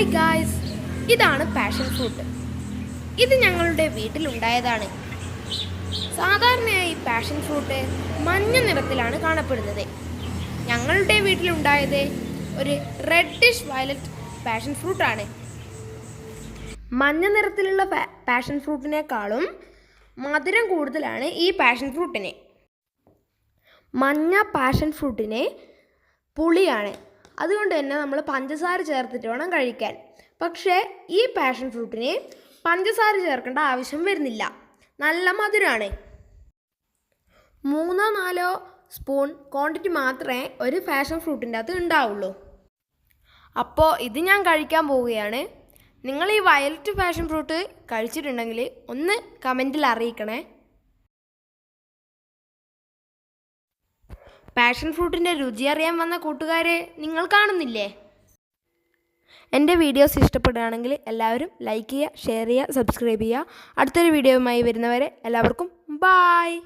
Hi guys ഇതാണ് passion fruit ഇത് ഞങ്ങളുടെ വീട്ടിലുണ്ടായതാണ്. സാധാരണയായി പാഷൻ ഫ്രൂട്ട് മഞ്ഞ നിറത്തിലാണ് കാണപ്പെടുന്നത്. ഞങ്ങളുടെ വീട്ടിലുണ്ടായത് ഒരു റെഡിഷ് വയലറ്റ് പാഷൻ ഫ്രൂട്ടാണ് മഞ്ഞ നിറത്തിലുള്ള പാഷൻ ഫ്രൂട്ടിനേക്കാളും മധുരം കൂടുതലാണ് ഈ പാഷൻ ഫ്രൂട്ടിന് മഞ്ഞ പാഷൻ ഫ്രൂട്ടിന് പുളിയാണ്. അതുകൊണ്ട് തന്നെ നമ്മൾ പഞ്ചസാര ചേർത്തിട്ട് വേണം കഴിക്കാൻ. പക്ഷേ ഈ പാഷൻ ഫ്രൂട്ടിന് പഞ്ചസാര ചേർക്കേണ്ട ആവശ്യം വരുന്നില്ല. നല്ല മധുരമാണ് മൂന്നോ നാലോ സ്പൂൺ ക്വാണ്ടിറ്റി മാത്രമേ ഒരു ഫാഷൻ ഫ്രൂട്ടിന്റെ അകത്ത് ഉണ്ടാവുള്ളൂ. അപ്പോൾ ഇത് ഞാൻ കഴിക്കാൻ പോവുകയാണ്. നിങ്ങൾ ഈ വയലറ്റ് പാഷൻ ഫ്രൂട്ട് കഴിച്ചിട്ടുണ്ടെങ്കിൽ ഒന്ന് കമന്റിൽ അറിയിക്കണേ. പാഷൻ ഫ്രൂട്ടിന്റെ രുചി അറിയാൻ വന്ന കൂട്ടുകാരെ നിങ്ങൾ കാണുന്നില്ലേ? എന്റെ വീഡിയോസ് ഇഷ്ടപ്പെടുകയാണെങ്കിൽ എല്ലാവരും ലൈക്ക് ചെയ്യുക ഷെയർ ചെയ്യുക സബ്സ്ക്രൈബ് ചെയ്യുക. അടുത്തൊരു വീഡിയോയുമായി വരുന്നവരെ എല്ലാവർക്കും ബായ്